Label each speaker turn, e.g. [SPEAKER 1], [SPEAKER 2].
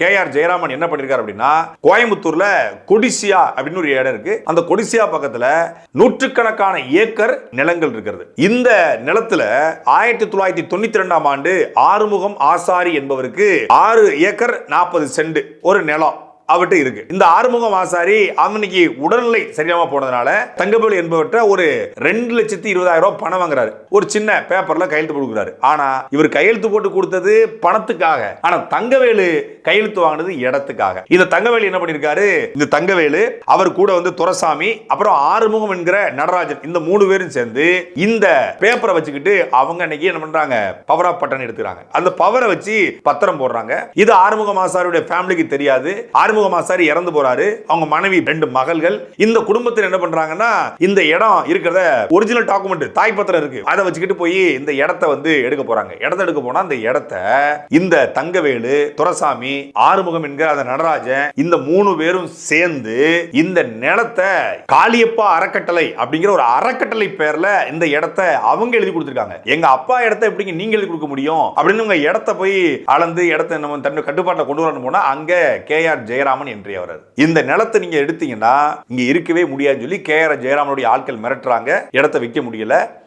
[SPEAKER 1] K R Jayaraman என்ன பண்ணிருக்காரு அப்படின்னா கோயம்புத்தூர்ல கொடிசியா அப்படின்னு ஒரு இடம் இருக்கு. அந்த கொடிசியா பக்கத்துல நூற்றுக்கணக்கான ஏக்கர் நிலங்கள் இருக்கிறது. இந்த நிலத்துல ஆயிரத்தி தொள்ளாயிரத்தி தொண்ணூத்தி ரெண்டாம் ஆண்டு ஆறுமுகம் ஆசாரி என்பவருக்கு ஆறு ஏக்கர் நாற்பது சென்ட் ஒரு நிலம். அவர்கிட்ட இருக்கு. இந்த ஆறுமுகம் ஆசாரி அவனுக்கு உடல்நிலை சரியாம போனதுனால தங்கவேலு என்பவர்கிட்ட ஒரு ரெண்டு லட்சத்தி இருபதாயிரம் ரூபாய் பணம் வாங்குறாரு. ஒரு சின்ன பேப்பர்ல கையெழுத்து கொடுக்குறாரு ஆனா இவர் கையெழுத்து போட்டு கொடுத்தது பணத்துக்காக. ஆனா தங்கவேலு கையெழுத்து வாங்கினது இடத்துக்காக. இந்த தங்கவேலு என்ன பண்ணிருக்காரு? இந்த தங்கவேலு அவர் கூட வந்து துரசாமி அப்புறம் ஆறுமுகம் என்கிற நடராஜன் இந்த மூணு பேரும் சேர்ந்து இந்த பேப்பரை வச்சுக்கிட்டு அவங்க அன்னைக்கு என்ன பண்றாங்க? பவர் ஆஃப் பட்டன் எடுத்துறாங்க அந்த பவரை வச்சு பத்திரம் போடுறாங்க. இது ஆறுமுகம் ஆசாரியுடைய ஃபேமிலிக்கு தெரியாது. ஆறுமுகம் ஆசாரி இறந்து போறாரு. அவங்க மனைவி ரெண்டு மகள்கள். இந்த குடும்பத்தில் என்ன பண்றாங்கன்னா இந்த இடம் இருக்கிறத ஒரிஜினல் டாக்குமெண்ட் தாய் பத்திரம் இருக்கு. அதை வச்சுக்கிட்டு போய் இந்த இடத்த வந்து எடுக்க போறாங்க. இடத்த எடுக்க போனா அந்த இடத்த இந்த தங்கவேலு துரசாமி ஆறுமுகம் என்கிற அந்த நடராஜன் இந்த மூணு பேரும் சேர்ந்து இந்த நிலத்தை காளியப்பா அறக்கட்டளை அப்படிங்கிற ஒரு அறக்கட்டளை பேர்ல இந்த இடத்த அவங்க எழுதி கொடுத்துருக்காங்க. எங்க அப்பா இடத்த எப்படிங்க நீங்க எழுதி கொடுக்க முடியும்? அப்படின்னு உங்க இடத்த போய் அளந்து இடத்த நம்ம தன்னுடைய கட்டுப்பாட்டை கொண்டு வரணும் போனா அங்க கே ஆர் ஜெயராமன் என்றே அவர். இந்த நிலத்தை நீங்க எடுத்தீங்கன்னா இங்க இருக்கவே முடியாதுன்னு சொல்லி கே ஆர் ஜெயராமனுடைய ஆட்கள் மிரட்டுறாங்க. இடத்த விற்க முடியல.